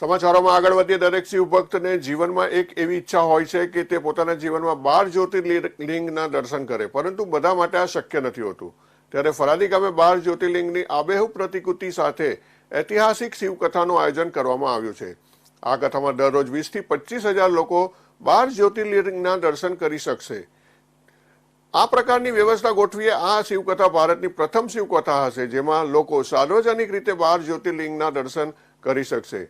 સમાચારોમાં આગળ વધીએ. દરેક શિવ ભક્તને જીવનમાં એક એવી ઈચ્છા હોય છે કે તે પોતાના જીવનમાં બાર જ્યોતિર્લિંગના દર્શન કરે, પરંતુ બધા માટે આ શક્ય નથી હોતું. ત્યારે ફરાદી ગામે બાર જ્યોતિર્લિંગની આબેહૂબ પ્રતિકૃતિ સાથે ઐતિહાસિક શિવકથાનું આયોજન કરવામાં આવ્યું છે. આ કથામાં દરરોજ વીસથી પચીસ હજાર લોકો બાર જ્યોતિર્લિંગના દર્શન કરી શકશે. આ પ્રકારની વ્યવસ્થા ગોઠવીએ. આ શિવકથા ભારતની પ્રથમ શિવકથા હશે, જેમાં લોકો સાર્વજનિક રીતે બાર જ્યોતિર્લિંગના દર્શન કરી શકશે.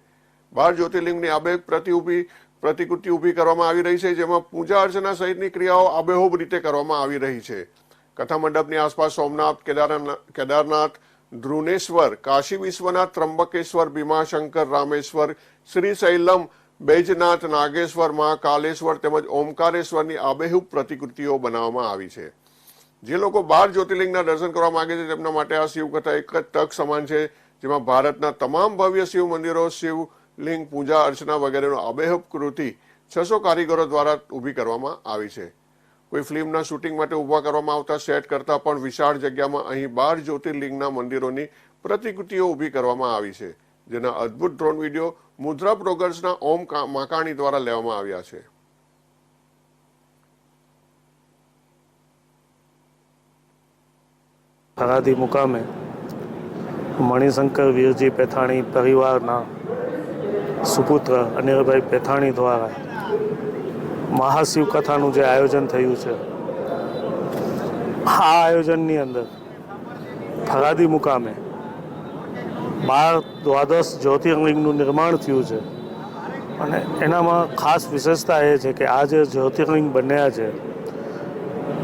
બાર જ્યોતિર્લિંગની આબેહ પ્રતિ ઊભી પ્રતિકૃતિ ઊભી કરવામાં આવી રહી છે, જેમાં પૂજા અર્ચના સહિતની ક્રિયાઓ આબેહૂબ રીતે કરવામાં આવી રહી છે. કથા મંડપની આસપાસ સોમનાથ, કેદારનાથ કેદારનાથ, ધ્રુનેશ્વર, કાશી વિશ્વનાથ ત્રંબકેશ્વર ભીમાશંકર, રામેશ્વર, શ્રી શૈલમ, બૈજનાથ, નાગેશ્વર મહાકાલેશ્વર તેમજ ઓમકારેશ્વરની આબેહૂબ પ્રતિકૃતિઓ બનાવવામાં આવી છે. જે લોકો બાર જ્યોતિર્લિંગના દર્શન કરવા માંગે છે, તેમના માટે આ શિવકથા એક જ તક સમાન છે, જેમાં ભારતના તમામ ભવ્ય શિવ મંદિરો શિવલિંગ પૂજા, અર્ચના વગેરેનો આબેહૂબ કૃતિ છસો કારીગરો દ્વારા ઊભી કરવામાં આવી છે. કોઈ ફિલ્મના શૂટિંગ માટે ઊભા કરવામાં આવતા સેટ કરતા પણ વિશાળ જગ્યામાં અહીં બાર જ્યોતિર્લિંગના મંદિરોની પ્રતિકૃતિઓ ઊભી કરવામાં આવી છે, જેના અદ્ભુત ડ્રોન વીડિયો મુદ્રા પ્રોગર્સના ઓમ માકાણી દ્વારા લેવામાં આવ્યા છે. થરાદી મુકામે મણિશંકર વીરજી પેથાણી પરિવારના સુપુત્ર અનિલભાઈ પેથાણી દ્વારા મહાશિવ કથાનું જે આયોજન થયું છે, આ આયોજનની અંદર ફરાદી મુકામે બાર દ્વાદશ જ્યોતિર્લિંગનું નિર્માણ થયું છે. અને એનામાં ખાસ વિશેષતા એ છે કે આ જે જ્યોતિર્લિંગ બન્યા છે,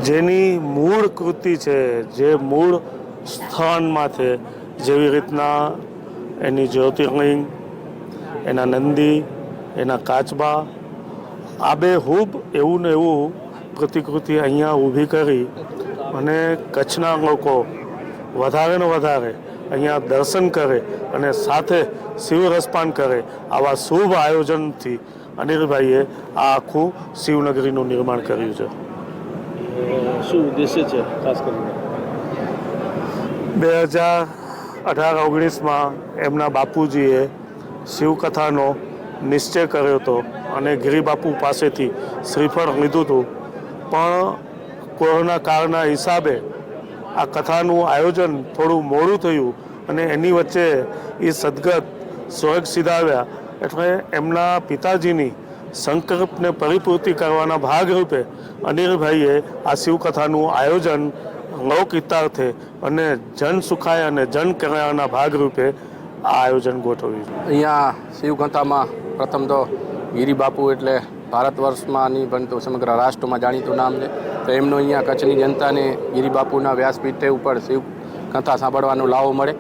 જેની મૂળ કૃતિ છે, જે મૂળ સ્થાનમાં છે જેવી રીતના એની જ્યોતિર્લિંગ એના નંદી એના કાચબા આબેહૂબ એવું ને એવું પ્રતિકૃતિ અહીંયા ઊભી કરી અને કચ્છના લોકો વધારે ને વધારે અહીંયા દર્શન કરે અને સાથે શિવ રસપાન કરે આવા શુભ આયોજનથી અનિલભાઈએ આ આખું શિવનગરીનું નિર્માણ કર્યું છે. શું ઉદ્દેશ્ય છે ખાસ કરીને? બે હજાર અઢાર ઓગણીસમાં એમના બાપુજીએ શિવકથાનો નિશ્ચય કર્યો હતો અને ગિરિબાપુ પાસેથી શ્રીફળ લીધું હતું. પણ કોરોના કાળના હિસાબે આ કથાનું આયોજન થોડું મોડું થયું અને એની વચ્ચે એ સદગત સ્વર્ગ સિધાવ્યા. એટલે એમના પિતાજીની સંકલ્પને પરિપૂર્તિ કરવાના ભાગરૂપે અનિલભાઈએ આ શિવકથાનું આયોજન લોક હિતાર્થે અને જન સુખાય અને જન કલ્યાણના ભાગરૂપે આ આયોજન ગોઠવ્યું છે. અહીંયા શિવકથામાં પ્રથમ તો ગિરિબાપુ એટલે ભારત વર્ષમાં નહીં પણ સમગ્ર રાષ્ટ્રમાં જાણીતું નામ છે. તો એમનું અહીંયા કચ્છની જનતાને ગિરિબાપુના વ્યાસપીઠે ઉપર શિવ કથા સાંભળવાનો લાવો મળે.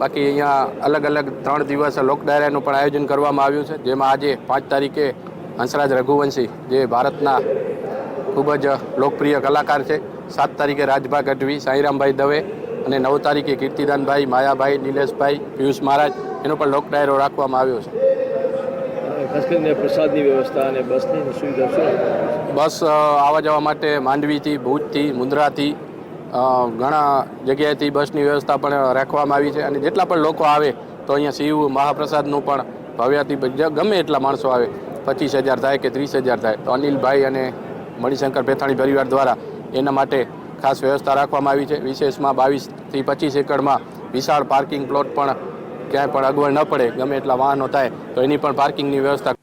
બાકી અહીંયા અલગ અલગ ત્રણ દિવસ લોક ડાયરાનું પણ આયોજન કરવામાં આવ્યું છે. જેમાં આજે પાંચ તારીખે હંસરાજ રઘુવંશી, જે ભારતના ખૂબ જ લોકપ્રિય કલાકાર છે, સાત તારીખે રાજભા ગઢવી, સાંઈરામભાઈ દવે અને નવ તારીખે કીર્તિદાનભાઈ માયાભાઈ નિલેશભાઈ પિયુષ મહારાજ એનો પણ લોક ડાયરો રાખવામાં આવ્યો છે. ખાસ કરીને પ્રસાદની વ્યવસ્થા અને બસની સુવિધા શું બસ આવવા જવા માટે માંડવીથી ભુજથી મુન્દ્રાથી ઘણા જગ્યાએથી બસની વ્યવસ્થા પણ રાખવામાં આવી છે. અને જેટલા પણ લોકો આવે તો અહીંયા શિવ મહાપ્રસાદનું પણ ભવ્યાથી ગમે એટલા માણસો આવે પચીસ હજાર થાય કે ત્રીસ હજાર થાય. તો અનિલભાઈ અને મણિશંકર પેથાણી પરિવાર દ્વારા એના માટે ખાસ વ્યવસ્થા રાખવામાં આવી છે. વિશેષમાં બાવીસથી પચીસ એકડમાં વિશાળ પાર્કિંગ પ્લોટ પણ ક્યાંય પણ અગવડ ન પડે, ગમે એટલા વાહનો થાય, તો એની પણ પાર્કિંગની વ્યવસ્થા